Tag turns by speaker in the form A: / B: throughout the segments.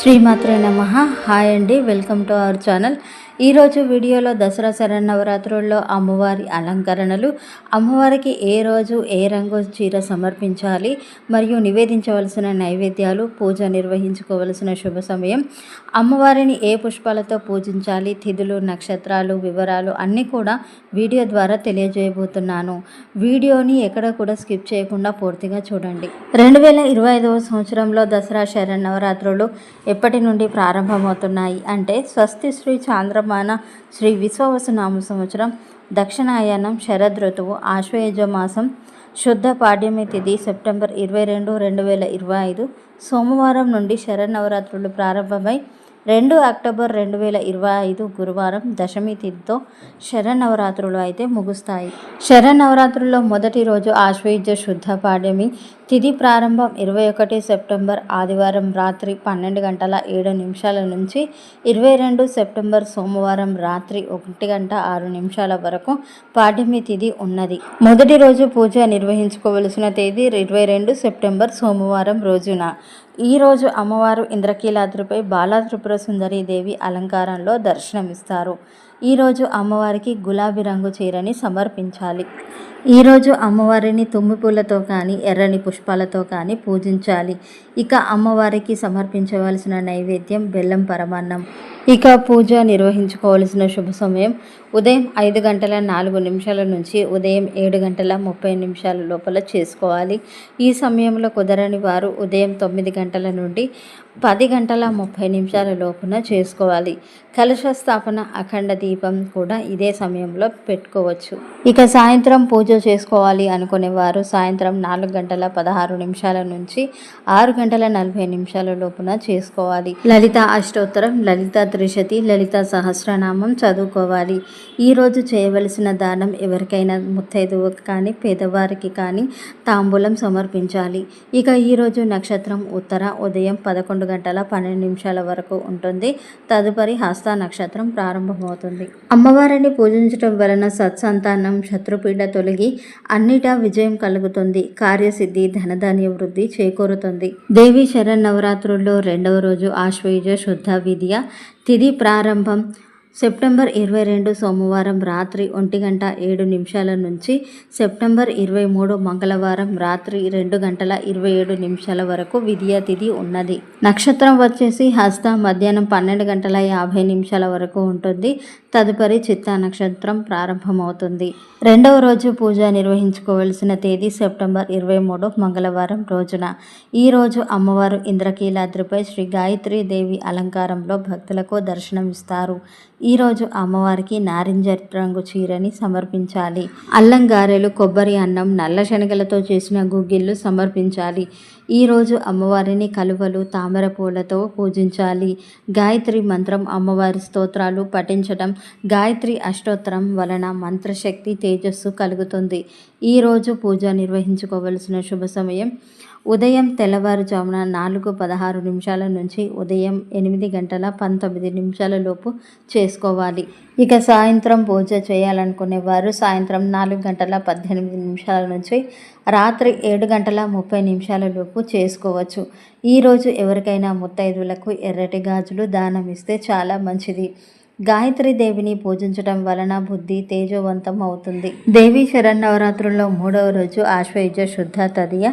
A: శ్రీమాత్రే నమ. హాయ్ అండి వెల్కమ్ టు అవర్ ఛానల్. ఈరోజు వీడియోలో దసరా శరన్నవరాత్రుల్లో అమ్మవారి అలంకరణలు అమ్మవారికి ఏ రోజు ఏ రంగు చీర సమర్పించాలి మరియు నివేదించవలసిన నైవేద్యాలు పూజ నిర్వహించుకోవలసిన శుభ సమయం అమ్మవారిని ఏ పుష్పాలతో పూజించాలి తిథులు నక్షత్రాలు వివరాలు అన్నీ కూడా వీడియో ద్వారా తెలియజేయబోతున్నాను. వీడియోని ఎక్కడ కూడా స్కిప్ చేయకుండా పూర్తిగా చూడండి. రెండు వేల ఇరవై ఐదవ సంవత్సరంలో దసరా శరన్నవరాత్రులు ఎప్పటి నుండి ప్రారంభమవుతున్నాయి అంటే స్వస్తి శ్రీ చాంద్రమాన శ్రీ విశ్వవసునామ సంవత్సరం దక్షిణాయనం శరద్ ఋతువు ఆశ్వయుజ మాసం శుద్ధ పాడ్యమి తిథి సెప్టెంబర్ ఇరవై రెండు రెండు వేల ఇరవై ఐదు. సోమవారం నుండి శరన్నవరాత్రులు ప్రారంభమై రెండు అక్టోబర్ రెండు వేల ఇరవై ఐదు గురువారం దశమి తిథితో శరన్నవరాత్రులు అయితే ముగుస్తాయి. శరన్నవరాత్రుల్లో మొదటి రోజు ఆశ్వయుజ శుద్ధ పాడ్యమి తిథి ప్రారంభం ఇరవై ఒకటి సెప్టెంబర్ ఆదివారం రాత్రి పన్నెండు గంటల ఏడు నిమిషాల నుంచి ఇరవై రెండు సెప్టెంబర్ సోమవారం రాత్రి ఒకటి గంట ఆరు నిమిషాల వరకు పాడ్యమి తిథి ఉన్నది. మొదటి రోజు పూజ నిర్వహించుకోవలసిన తేదీ ఇరవై రెండు సెప్టెంబర్ సోమవారం రోజున. ఈ రోజు అమ్మవారు ఇంద్రకీలాద్రిపై బాలా త్రిపుర సుందరి దేవి అలంకారంలో దర్శనమిస్తారు. ఈరోజు అమ్మవారికి గులాబీ రంగు చీరని సమర్పించాలి. ఈరోజు అమ్మవారిని తుమ్మి పూలతో కానీ ఎర్రని పుష్పాలతో కానీ పూజించాలి. ఇక అమ్మవారికి సమర్పించవలసిన నైవేద్యం బెల్లం పరమాన్నం. ఇక పూజ నిర్వహించుకోవలసిన శుభ సమయం. ఉదయం ఐదు గంటల నాలుగు నిమిషాల నుంచి ఉదయం ఏడు గంటల ముప్పై నిమిషాల లోపల చేసుకోవాలి. ఈ సమయంలో కుదరని వారు ఉదయం తొమ్మిది గంటల నుండి పది గంటల ముప్పై నిమిషాల లోపున చేసుకోవాలి. కలశ స్థాపన అఖండ దీపం కూడా ఇదే సమయంలో పెట్టుకోవచ్చు. ఇక సాయంత్రం పూజ చేసుకోవాలి అనుకునే వారు సాయంత్రం నాలుగు గంటల పదహారు నిమిషాల నుంచి ఆరు గంటల నలభై నిమిషాల లోపున చేసుకోవాలి. లలిత అష్టోత్తరం లలిత త్రిశతి లలిత సహస్రనామం చదువుకోవాలి. ఈరోజు చేయవలసిన దానం ఎవరికైనా ముత్తైదువుకి కానీ పేదవారికి కానీ తాంబూలం సమర్పించాలి. ఇక ఈరోజు నక్షత్రం ఉత్తర ఉదయం పదకొండు గంటల పన్నెండు నిమిషాల వరకు ఉంటుంది. తదుపరి హస్త నక్షత్రం ప్రారంభమవుతుంది. అమ్మవారిని పూజించడం వలన సత్సంతానం శత్రుపీడ తొలగి అన్నిటా విజయం కలుగుతుంది. కార్యసిద్ధి ధనధాన్య వృద్ధి చేకూరుతుంది. దేవి శరన్నవరాత్రుల్లో రెండవ రోజు ఆశ్వయుజ శుద్ధ విద్య. తిథి ప్రారంభం సెప్టెంబర్ ఇరవై రెండు సోమవారం రాత్రి ఒంటి గంట ఏడు నిమిషాల నుంచి సెప్టెంబర్ ఇరవై మూడు మంగళవారం రాత్రి రెండు గంటల ఇరవై ఏడు నిమిషాల వరకు విద్యాతిథి ఉన్నది. నక్షత్రం వచ్చేసి హస్త మధ్యాహ్నం పన్నెండు గంటల యాభై నిమిషాల వరకు ఉంటుంది. తదుపరి చిత్తా నక్షత్రం ప్రారంభమవుతుంది. రెండవ రోజు పూజ నిర్వహించుకోవలసిన తేదీ సెప్టెంబర్ ఇరవై మూడు మంగళవారం రోజున. ఈ రోజు అమ్మవారు ఇంద్రకీలాద్రిపై శ్రీ గాయత్రి దేవి అలంకారంలో భక్తులకు దర్శనమిస్తారు ఈరోజు అమ్మవారికి నారింజ రంగు చీరని సమర్పించాలి. అల్లం గారెలు కొబ్బరి అన్నం నల్ల శనగలతో చేసిన గుగ్గిళ్ళు సమర్పించాలి. ఈరోజు అమ్మవారిని కలువలు తామర పూలతో పూజించాలి. గాయత్రి మంత్రం అమ్మవారి స్తోత్రాలు పఠించడం గాయత్రి అష్టోత్తరం వలన మంత్రశక్తి తేజస్సు కలుగుతుంది. ఈరోజు పూజ నిర్వహించుకోవలసిన శుభ సమయం ఉదయం తెల్లవారుజామున నాలుగు పదహారు నిమిషాల నుంచి ఉదయం ఎనిమిది గంటల పంతొమ్మిది నిమిషాల లోపు చేసుకోవాలి. ఇక సాయంత్రం పూజ చేయాలనుకునే వారు సాయంత్రం నాలుగు గంటల పద్దెనిమిది నిమిషాల నుంచి రాత్రి ఏడు గంటల ముప్పై నిమిషాల లోపు చేసుకోవచ్చు. ఈరోజు ఎవరికైనా ముత్తైదులకు ఎర్రటి గాజులు దానం ఇస్తే చాలా మంచిది. గాయత్రి దేవిని పూజించడం వలన బుద్ధి తేజోవంతం అవుతుంది. దేవి శరన్నవరాత్రుల్లో మూడవ రోజు ఆశ్వయుజ శుద్ధ తదియ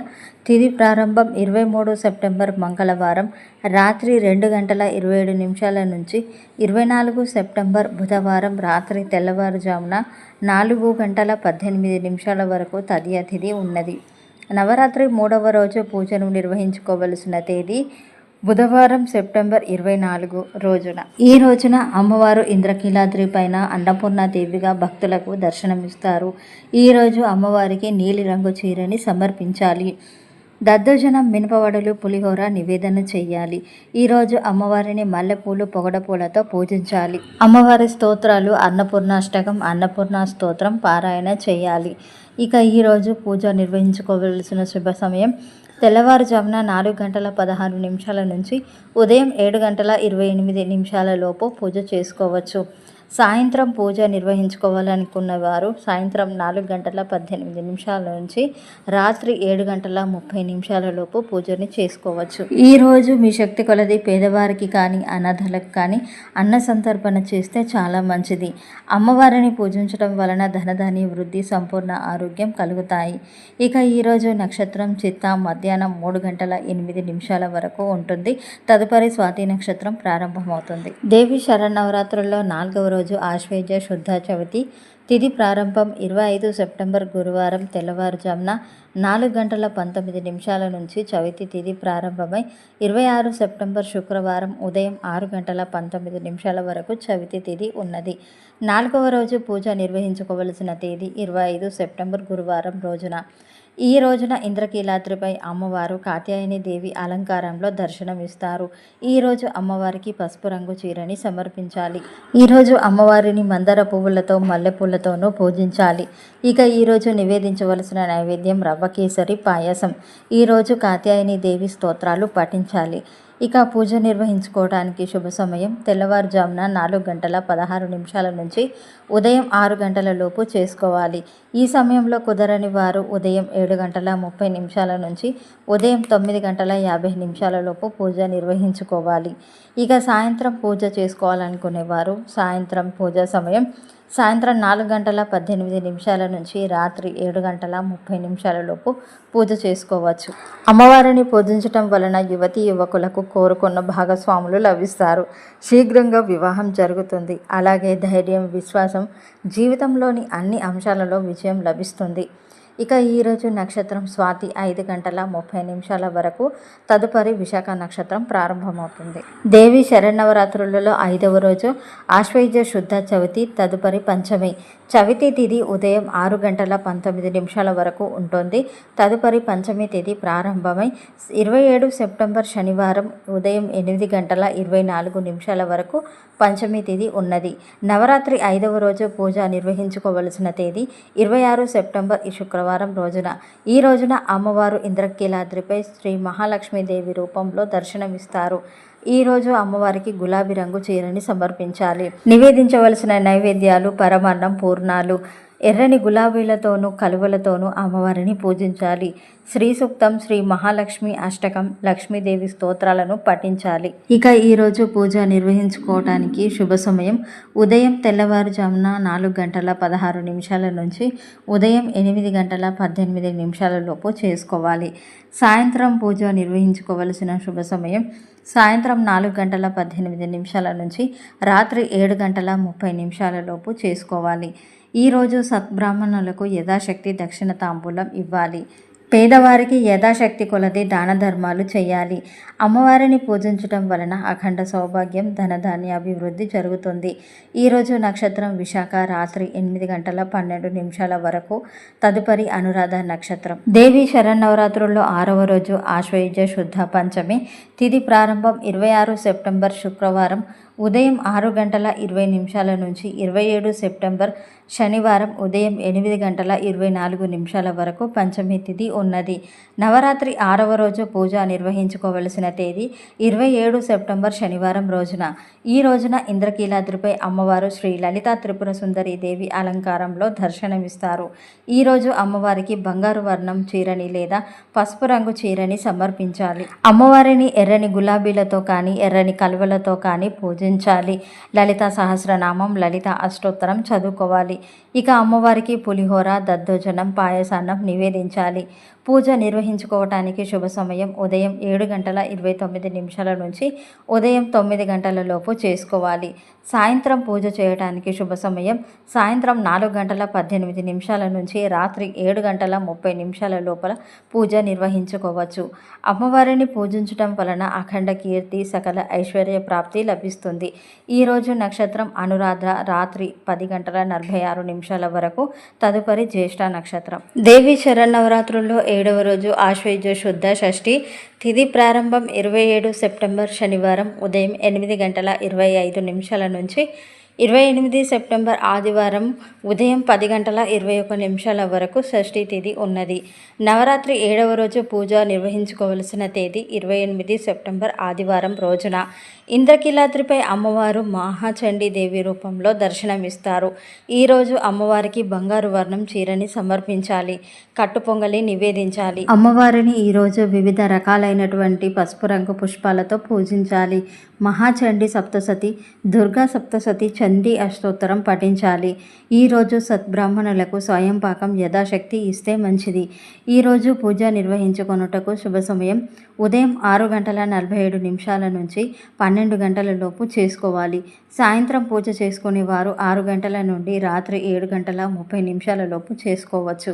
A: తిది ప్రారంభం ఇరవై మూడు సెప్టెంబర్ మంగళవారం రాత్రి రెండు గంటల ఇరవై ఏడు నిమిషాల నుంచి ఇరవై నాలుగు సెప్టెంబర్ బుధవారం రాత్రి తెల్లవారుజామున నాలుగు గంటల పద్దెనిమిది నిమిషాల వరకు తదియ తిథి ఉన్నది. నవరాత్రి మూడవ రోజు పూజను నిర్వహించుకోవలసిన తేదీ బుధవారం సెప్టెంబర్ ఇరవై నాలుగు రోజున. ఈ రోజున అమ్మవారు ఇంద్రకీలాద్రి పైన అన్నపూర్ణాదేవిగా భక్తులకు దర్శనమిస్తారు. ఈరోజు అమ్మవారికి నీలిరంగు చీరని సమర్పించాలి. దద్దోజనం మినపవడలు పులిహోర నివేదన చేయాలి ఈరోజు అమ్మవారిని మల్లెపూలు పొగడపూలతో పూజించాలి. అమ్మవారి స్తోత్రాలు అన్నపూర్ణాష్టకం అన్నపూర్ణ స్తోత్రం పారాయణ చేయాలి ఇక ఈరోజు పూజ నిర్వహించుకోవలసిన శుభ సమయం తెల్లవారుజామున నాలుగు గంటల పదహారు నిమిషాల నుంచి ఉదయం ఏడు గంటల ఇరవై ఎనిమిది నిమిషాల లోపు పూజ చేసుకోవచ్చు. సాయంత్రం పూజ నిర్వహించుకోవాలనుకున్న వారు సాయంత్రం నాలుగు గంటల పద్దెనిమిది నిమిషాల నుంచి రాత్రి ఏడు గంటల ముప్పై నిమిషాల లోపు పూజని చేసుకోవచ్చు. ఈరోజు మీ శక్తి కొలది పేదవారికి కానీ అనాథలకు కానీ అన్న సంతర్పణ చేస్తే చాలా మంచిది. అమ్మవారిని పూజించడం వలన ధనధాన్య వృద్ధి సంపూర్ణ ఆరోగ్యం కలుగుతాయి. ఇక ఈరోజు నక్షత్రం చిత్త మధ్యాహ్నం మూడు గంటల ఎనిమిది నిమిషాల వరకు ఉంటుంది. తదుపరి స్వాతి నక్షత్రం ప్రారంభమవుతుంది. దేవి శరణవరాత్రుల్లో నాలుగవ రోజు ఆశ్వేజ శుద్ధ చవితి తిథి ప్రారంభం ఇరవై ఐదు సెప్టెంబర్ గురువారం తెల్లవారుజామున నాలుగు గంటల పంతొమ్మిది నిమిషాల నుంచి చవితి తిథి ప్రారంభమై ఇరవై ఆరు సెప్టెంబర్ శుక్రవారం ఉదయం ఆరు గంటల పంతొమ్మిది నిమిషాల వరకు చవితి తిథి ఉన్నది. నాలుగవ రోజు పూజ నిర్వహించుకోవలసిన తేదీ ఇరవై ఐదు సెప్టెంబర్ గురువారం రోజున. ఈ రోజున ఇంద్రకీలాద్రిపై అమ్మవారు కాత్యాయని దేవి అలంకారంలో దర్శనమిస్తారు. ఈరోజు అమ్మవారికి పసుపు రంగు చీరని సమర్పించాలి. ఈరోజు అమ్మవారిని మందార పువ్వులతో మల్లెపూలతోనూ పూజించాలి. ఇక ఈరోజు నివేదించవలసిన నైవేద్యం రవ్వ కేసరి పాయసం. ఈరోజు కాత్యాయని దేవి స్తోత్రాలు పఠించాలి. ఇక పూజ నిర్వహించుకోవడానికి శుభ సమయం. తెల్లవారుజామున నాలుగు గంటల పదహారు నిమిషాల నుంచి ఉదయం ఆరు గంటల లోపు చేసుకోవాలి. ఈ సమయంలో కుదరని వారు ఉదయం ఏడు గంటల ముప్పై నిమిషాల నుంచి ఉదయం తొమ్మిది గంటల యాభై నిమిషాల లోపు పూజ నిర్వహించుకోవాలి. ఇక సాయంత్రం పూజ చేసుకోవాలనుకునేవారు సాయంత్రం పూజ సమయం సాయంత్రం నాలుగు గంటల పద్దెనిమిది నిమిషాల నుంచి రాత్రి ఏడు గంటల ముప్పై నిమిషాల లోపు పూజ చేసుకోవచ్చు. అమ్మవారిని పూజించటం వలన యువతి యువకులకు కోరుకున్న భాగస్వాములు లభిస్తారు. శీఘ్రంగా వివాహం జరుగుతుంది. అలాగే ధైర్యం విశ్వాసం జీవితంలోని అన్ని అంశాలలో విజయం లభిస్తుంది. ఇక ఈరోజు నక్షత్రం స్వాతి ఐదు గంటల ముప్పై నిమిషాల వరకు తదుపరి విశాఖ నక్షత్రం ప్రారంభమవుతుంది. దేవి శరణవరాత్రులలో ఐదవ రోజు ఆశ్వయుజ శుద్ధ చవితి తదుపరి పంచమి. చవితి తిథి ఉదయం ఆరు గంటల పంతొమ్మిది నిమిషాల వరకు ఉంటుంది. తదుపరి పంచమి తిథి ప్రారంభమై ఇరవై ఏడు సెప్టెంబర్ శనివారం ఉదయం ఎనిమిది గంటల ఇరవై నాలుగు నిమిషాల వరకు పంచమి తిథి ఉన్నది. నవరాత్రి ఐదవ రోజు పూజ నిర్వహించుకోవలసిన తేదీ ఇరవై ఆరు సెప్టెంబర్ ఈ శుక్రవారం రోజున. ఈ రోజున అమ్మవారు ఇంద్రకీలాద్రిపై శ్రీ మహాలక్ష్మీదేవి రూపంలో దర్శనమిస్తారు. ఈరోజు అమ్మవారికి గులాబీ రంగు చీరని సమర్పించాలి. నివేదించవలసిన నైవేద్యాలు పరమాన్నం పూర్ణాలు ఎర్రని గులాబీలతోనూ కలువలతోనూ అమ్మవారిని పూజించాలి. శ్రీ సూక్తం శ్రీ మహాలక్ష్మి అష్టకం లక్ష్మీదేవి స్తోత్రాలను పఠించాలి. ఇక ఈరోజు పూజ నిర్వహించుకోవటానికి శుభ సమయం. ఉదయం తెల్లవారుజామున నాలుగు గంటల పదహారు నిమిషాల నుంచి ఉదయం ఎనిమిది గంటల పద్దెనిమిది నిమిషాల లోపు చేసుకోవాలి. సాయంత్రం పూజ నిర్వహించుకోవలసిన శుభ సమయం. సాయంత్రం నాలుగు గంటల పద్దెనిమిది నిమిషాల నుంచి రాత్రి ఏడు గంటల ముప్పై నిమిషాల లోపు చేసుకోవాలి. ఈరోజు సద్బ్రాహ్మణులకు యథాశక్తి దక్షిణ తాంబూలం ఇవ్వాలి. పేదవారికి యథాశక్తి కొలది దాన ధర్మాలు చేయాలి. అమ్మవారిని పూజించటం వలన అఖండ సౌభాగ్యం ధనధాన్య అభివృద్ధి జరుగుతుంది ఈరోజు నక్షత్రం విశాఖ రాత్రి ఎనిమిది గంటల పన్నెండు నిమిషాల వరకు తదుపరి అనురాధ నక్షత్రం. దేవి శరన్నవరాత్రుల్లో ఆరవ రోజు ఆశ్వయుజ శుద్ధ పంచమి. తిథి ప్రారంభం ఇరవై ఆరు సెప్టెంబర్ శుక్రవారం ఉదయం ఆరు గంటల ఇరవై నిమిషాల నుంచి ఇరవై ఏడు సెప్టెంబర్ శనివారం ఉదయం ఎనిమిది గంటల ఇరవై నాలుగు నిమిషాల వరకు పంచమి తిథి ఉన్నది. నవరాత్రి ఆరవ రోజు పూజ నిర్వహించుకోవలసిన తేదీ ఇరవై ఏడు సెప్టెంబర్ శనివారం రోజున. ఈ రోజున ఇంద్రకీలాద్రిపై అమ్మవారు శ్రీ లలితా త్రిపుర సుందరి దేవి అలంకారంలో దర్శనమిస్తారు. ఈరోజు అమ్మవారికి బంగారు వర్ణం చీరని లేదా పసుపు రంగు చీరని సమర్పించాలి. అమ్మవారిని ఎర్రని గులాబీలతో కానీ ఎర్రని కలువలతో కానీ పూజ పూజించాలి లలిత సహస్రనామం లలిత అష్టోత్తరం చదువుకోవాలి. ఇక అమ్మవారికి పులిహోర దద్దోజనం పాయసాన్నం నివేదించాలి. పూజ నిర్వహించుకోవటానికి శుభ సమయం ఉదయం ఏడు గంటల ఇరవై తొమ్మిది నిమిషాల నుంచి ఉదయం తొమ్మిది గంటల లోపు చేసుకోవాలి. సాయంత్రం పూజ చేయటానికి శుభ సమయం సాయంత్రం నాలుగు గంటల పద్దెనిమిది నిమిషాల నుంచి రాత్రి ఏడు గంటల ముప్పై నిమిషాల లోపల పూజ నిర్వహించుకోవచ్చు. అమ్మవారిని పూజించటం వలన అఖండ కీర్తి సకల ఐశ్వర్య ప్రాప్తి లభిస్తుంది. ఈరోజు నక్షత్రం అనురాధ రాత్రి పది గంటల నలభై ఆరు నిమిషాలు వరకు తదుపరి జ్యేష్ఠ నక్షత్రం. దేవి శరన్నవరాత్రుల్లో ఏడవ రోజు ఆశ్వయుజ శుద్ధ షష్ఠి తిది ప్రారంభం ఇరవై ఏడు సెప్టెంబర్ శనివారం ఉదయం ఎనిమిది గంటల ఇరవై ఐదు నిమిషాల నుంచి ఇరవై ఎనిమిది సెప్టెంబర్ ఆదివారం ఉదయం పది గంటల ఇరవై ఒక నిమిషాల వరకు షష్ఠీ తిథి ఉన్నది. నవరాత్రి ఏడవ రోజు పూజ నిర్వహించుకోవలసిన తేదీ ఇరవై ఎనిమిది సెప్టెంబర్ ఆదివారం రోజున. ఇంద్రకీలాద్రిపై అమ్మవారు మహాచండీ దేవి రూపంలో దర్శనమిస్తారు. ఈరోజు అమ్మవారికి బంగారు వర్ణం చీరని సమర్పించాలి. కట్టుపొంగలి నివేదించాలి. అమ్మవారిని ఈరోజు వివిధ రకాల రకాలైనటువంటి పసుపు రంగు పుష్పాలతో పూజించాలి. మహాచండీ సప్తసతి దుర్గా సప్తసతి చండీ అష్టోత్తరం పఠించాలి. ఈరోజు సద్బ్రాహ్మణులకు స్వయం పాకం యథాశక్తి ఇస్తే మంచిది. ఈరోజు పూజ నిర్వహించుకొనుటకు శుభ సమయం. ఉదయం ఆరు గంటల నలభై ఏడు నిమిషాల నుంచి పన్నెండు గంటల లోపు చేసుకోవాలి. సాయంత్రం పూజ చేసుకునే వారు ఆరు గంటల నుండి రాత్రి ఏడు గంటల ముప్పై నిమిషాల లోపు చేసుకోవచ్చు.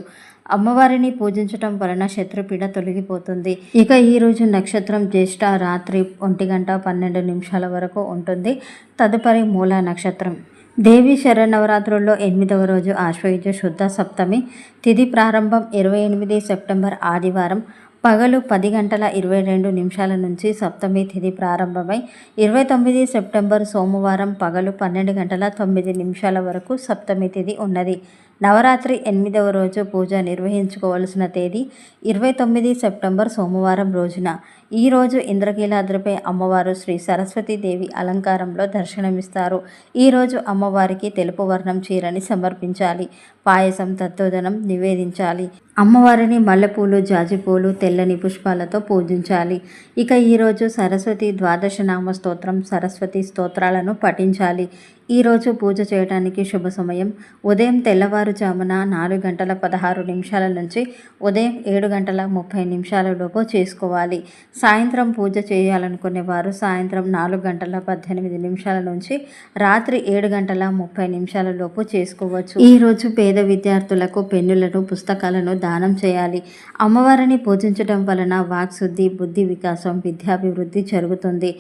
A: అమ్మవారిని పూజించటం వలన శత్రుపీడ తొలగిపోతుంది. ఇక ఈరోజు నక్షత్రం జ్యేష్ఠ రాత్రి ఒంటి గంట పన్నెండు నిమిషాల వరకు ఉంటుంది. తదుపరి మూల నక్షత్రం. దేవి శరణవరాత్రుల్లో ఎనిమిదవ రోజు ఆశ్వయుజ శుద్ధ సప్తమి. తిథి ప్రారంభం ఇరవై ఎనిమిది సెప్టెంబర్ ఆదివారం. పగలు పది గంటల ఇరవై రెండు నిమిషాల నుంచి సప్తమి తిథి ప్రారంభమై ఇరవై తొమ్మిది సెప్టెంబర్ సోమవారం పగలు పన్నెండు గంటల తొమ్మిది నిమిషాల వరకు సప్తమి తిథి ఉన్నది. నవరాత్రి ఎనిమిదవ రోజు పూజ నిర్వహించుకోవలసిన తేదీ ఇరవై తొమ్మిది సెప్టెంబర్ సోమవారం రోజున. ఈరోజు ఇంద్రకీలాద్రిపై అమ్మవారు శ్రీ సరస్వతీదేవి అలంకారంలో దర్శనమిస్తారు. ఈరోజు అమ్మవారికి తెలుపు వర్ణం చీరని సమర్పించాలి. పాయసం తత్వదనం నివేదించాలి. అమ్మవారిని మల్లెపూలు జాజిపూలు తెల్లని పుష్పాలతో పూజించాలి. ఇక ఈరోజు సరస్వతి ద్వాదశ నామ స్తోత్రం సరస్వతి స్తోత్రాలను పఠించాలి. ఈరోజు పూజ చేయడానికి శుభ సమయం. ఉదయం తెల్లవారుజామున నాలుగు గంటల పదహారు నిమిషాల నుంచి ఉదయం ఏడు గంటల ముప్పై నిమిషాల లోపు చేసుకోవాలి. సాయంత్రం పూజ చేయాలనుకునే వారు సాయంత్రం నాలుగు గంటల పద్దెనిమిది నిమిషాల నుంచి రాత్రి ఏడు గంటల ముప్పై నిమిషాల లోపు చేసుకోవచ్చు. ఈరోజు పేద విద్యార్థులకు పెన్నులను పుస్తకాలను దానం చేయాలి. అమ్మవారిని పూజించడం వలన వాక్శుద్ధి బుద్ధి వికాసం విద్యాభివృద్ధి జరుగుతుంది.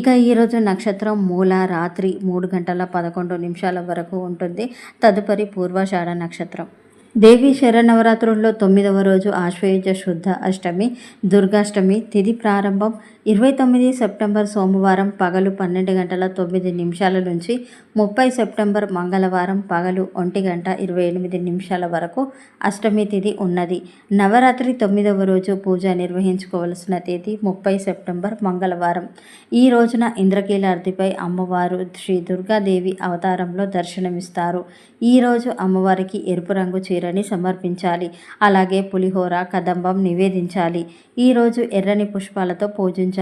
A: ఇక ఈరోజు నక్షత్రం మూల రాత్రి మూడు గంటల పదకొండు నిమిషాల వరకు ఉంటుంది. తదుపరి పూర్వాషాఢ నక్షత్రం. దేవి శరన్నవరాత్రుల్లో తొమ్మిదవ రోజు ఆశ్వయుజ శుద్ధ అష్టమి దుర్గాష్టమి తిథి ప్రారంభం ఇరవై తొమ్మిది సెప్టెంబర్ సోమవారం పగలు పన్నెండు గంటల తొమ్మిది నిమిషాల నుంచి ముప్పై సెప్టెంబర్ మంగళవారం పగలు ఒంటి గంట ఇరవై ఎనిమిది నిమిషాల వరకు అష్టమి తిథి ఉన్నది. నవరాత్రి తొమ్మిదవ రోజు పూజ నిర్వహించుకోవలసిన తేదీ ముప్పై సెప్టెంబర్ మంగళవారం. ఈ రోజున ఇంద్రకీలార్తిపై అమ్మవారు శ్రీ దుర్గాదేవి అవతారంలో దర్శనమిస్తారు. ఈరోజు అమ్మవారికి ఎరుపు రంగు చీరని సమర్పించాలి. అలాగే పులిహోర కదంబం నివేదించాలి. ఈరోజు ఎర్రని పుష్పాలతో పూజించాలి.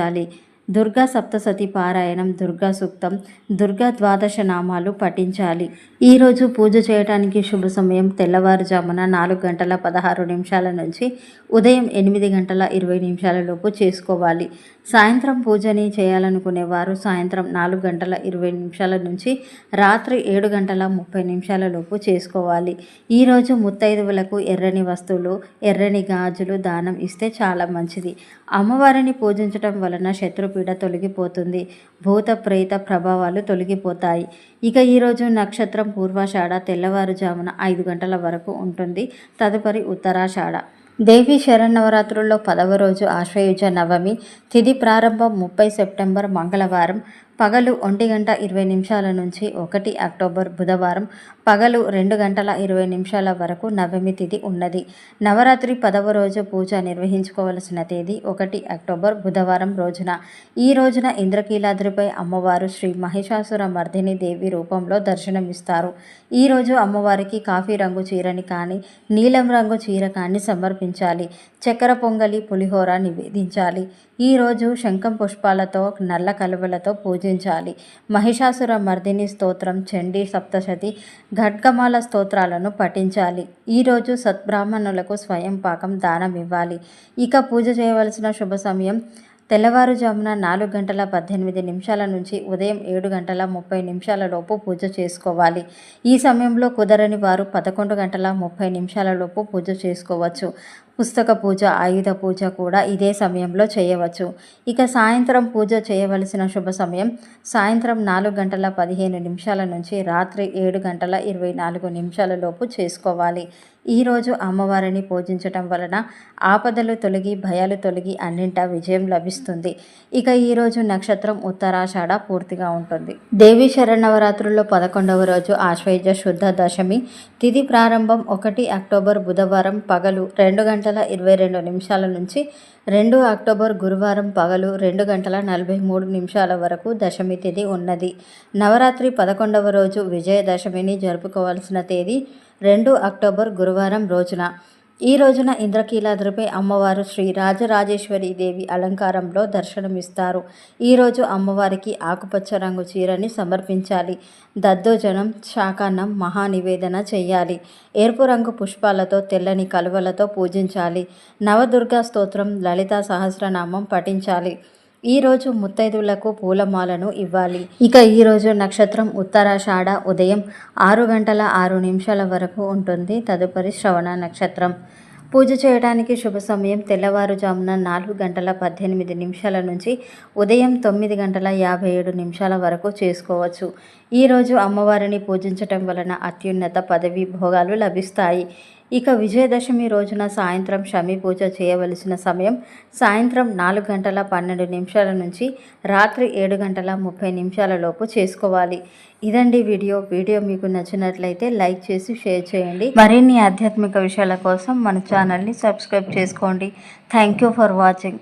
A: దుర్గా సప్తసతి పారాయణం దుర్గా సూక్తం దుర్గా ద్వాదశ నామాలు పఠించాలి. ఈరోజు పూజ చేయడానికి శుభ సమయం తెల్లవారుజామున నాలుగు గంటల పదహారు నిమిషాల నుంచి ఉదయం ఎనిమిది గంటల ఇరవై నిమిషాల లోపు చేసుకోవాలి. సాయంత్రం పూజని చేయాలనుకునే వారు సాయంత్రం నాలుగు గంటల ఇరవై నిమిషాల నుంచి రాత్రి ఏడు గంటల ముప్పై నిమిషాల లోపు చేసుకోవాలి. ఈరోజు ముత్తైదువులకు ఎర్రని వస్తువులు ఎర్రని గాజులు దానం ఇస్తే చాలా మంచిది. అమ్మవారిని పూజించడం వలన శత్రుపీడ తొలగిపోతుంది. భూత ప్రేత ప్రభావాలు తొలగిపోతాయి. ఇక ఈరోజు నక్షత్రం పూర్వాషాఢ తెల్లవారుజామున ఐదు గంటల వరకు ఉంటుంది. తదుపరి ఉత్తరాషాఢ. దేవి శరన్నవరాత్రుల్లో పదవ రోజు ఆశ్వయుజ నవమి తిథి ప్రారంభం ముప్పై సెప్టెంబర్ మంగళవారం పగలు ఒంటి గంట ఇరవై నిమిషాల నుంచి ఒకటి అక్టోబర్ బుధవారం పగలు రెండు గంటల ఇరవై నిమిషాల వరకు నవమి తిథి ఉన్నది. నవరాత్రి పదవ రోజు పూజ నిర్వహించుకోవలసిన తేదీ ఒకటి అక్టోబర్ బుధవారం రోజున. ఈ రోజున ఇంద్రకీలాద్రిపై అమ్మవారు శ్రీ మహిషాసుర మర్దిని దేవి రూపంలో దర్శనమిస్తారు. ఈ రోజు అమ్మవారికి కాఫీ రంగు చీరని కానీ నీలం రంగు చీర కానీ సమర్పించాలి. చక్కెర పొంగలి పులిహోర నివేదించాలి. ఈరోజు శంఖం పుష్పాలతో నల్ల కలువలతో పూజించాలి. మహిషాసుర మర్దిని స్తోత్రం చండీ సప్తశతి ఘట్కమాల స్తోత్రాలను పఠించాలి. ఈరోజు సద్బ్రాహ్మణులకు స్వయం పాకం దానం ఇవ్వాలి ఇక పూజ చేయవలసిన శుభ సమయం తెల్లవారుజామున నాలుగు గంటల పద్దెనిమిది నిమిషాల నుంచి ఉదయం ఏడు గంటల ముప్పై నిమిషాల లోపు పూజ చేసుకోవాలి. ఈ సమయంలో కుదరని వారు పదకొండు గంటల ముప్పై నిమిషాల లోపు పూజ చేసుకోవచ్చు. పుస్తక పూజ ఆయుధ పూజ కూడా ఇదే సమయంలో చేయవచ్చు. ఇక సాయంత్రం పూజ చేయవలసిన శుభ సమయం సాయంత్రం నాలుగు గంటల పదిహేను నిమిషాల నుంచి రాత్రి ఏడు గంటల ఇరవై నాలుగు నిమిషాల లోపు చేసుకోవాలి. ఈరోజు అమ్మవారిని పూజించటం వలన ఆపదలు తొలగి భయాలు తొలగి అన్నింటా విజయం లభిస్తుంది. ఇక ఈరోజు నక్షత్రం ఉత్తరాషాఢ పూర్తిగా ఉంటుంది. దేవి శరణవరాత్రుల్లో పదకొండవ రోజు ఆశ్వయుజ శుద్ధ దశమి. తిథి ప్రారంభం ఒకటి అక్టోబర్ బుధవారం పగలు రెండు గంటల ఇరవై రెండు నిమిషాల నుంచి రెండు అక్టోబర్ గురువారం పగలు రెండు గంటల నలభై మూడు నిమిషాల వరకు దశమి తిథి ఉన్నది. నవరాత్రి పదకొండవ రోజు విజయదశమిని జరుపుకోవాల్సిన తేదీ రెండు అక్టోబర్ గురువారం రోజున. ఈ రోజున ఇంద్రకీలాద్రిపై అమ్మవారు శ్రీ రాజరాజేశ్వరి దేవి అలంకారంలో దర్శనమిస్తారు. ఈరోజు అమ్మవారికి ఆకుపచ్చ రంగు చీరని సమర్పించాలి. దద్దోజనం శాకాన్నం మహానివేదన చేయాలి. ఎరుపు రంగు పుష్పాలతో తెల్లని కలువలతో పూజించాలి. నవదుర్గా స్తోత్రం లలితా సహస్రనామం పఠించాలి. ఈరోజు ముత్తైదులకు పూలమాలను ఇవ్వాలి. ఇక ఈరోజు నక్షత్రం ఉత్తరాషాఢ ఉదయం ఆరు గంటల ఆరు నిమిషాల వరకు ఉంటుంది. తదుపరి శ్రవణ నక్షత్రం. పూజ చేయడానికి శుభ సమయం తెల్లవారుజామున నాలుగు గంటల పద్దెనిమిది నిమిషాల నుంచి ఉదయం తొమ్మిది గంటల యాభై ఏడు నిమిషాల వరకు చేసుకోవచ్చు. ఈరోజు అమ్మవారిని పూజించటం వలన అత్యున్నత పదవి భోగాలు లభిస్తాయి. ఇక విజయదశమి రోజున సాయంత్రం షమి పూజ చేయవలసిన సమయం సాయంత్రం నాలుగు గంటల పన్నెండు నిమిషాల నుంచి రాత్రి ఏడు గంటల ముప్పై నిమిషాల లోపు చేసుకోవాలి. ఇదండి వీడియో. వీడియో మీకు నచ్చినట్లయితే లైక్ చేసి షేర్ చేయండి. మరిన్ని ఆధ్యాత్మిక విషయాల కోసం మన ఛానల్ని సబ్స్క్రైబ్ చేసుకోండి. Thank you for watching.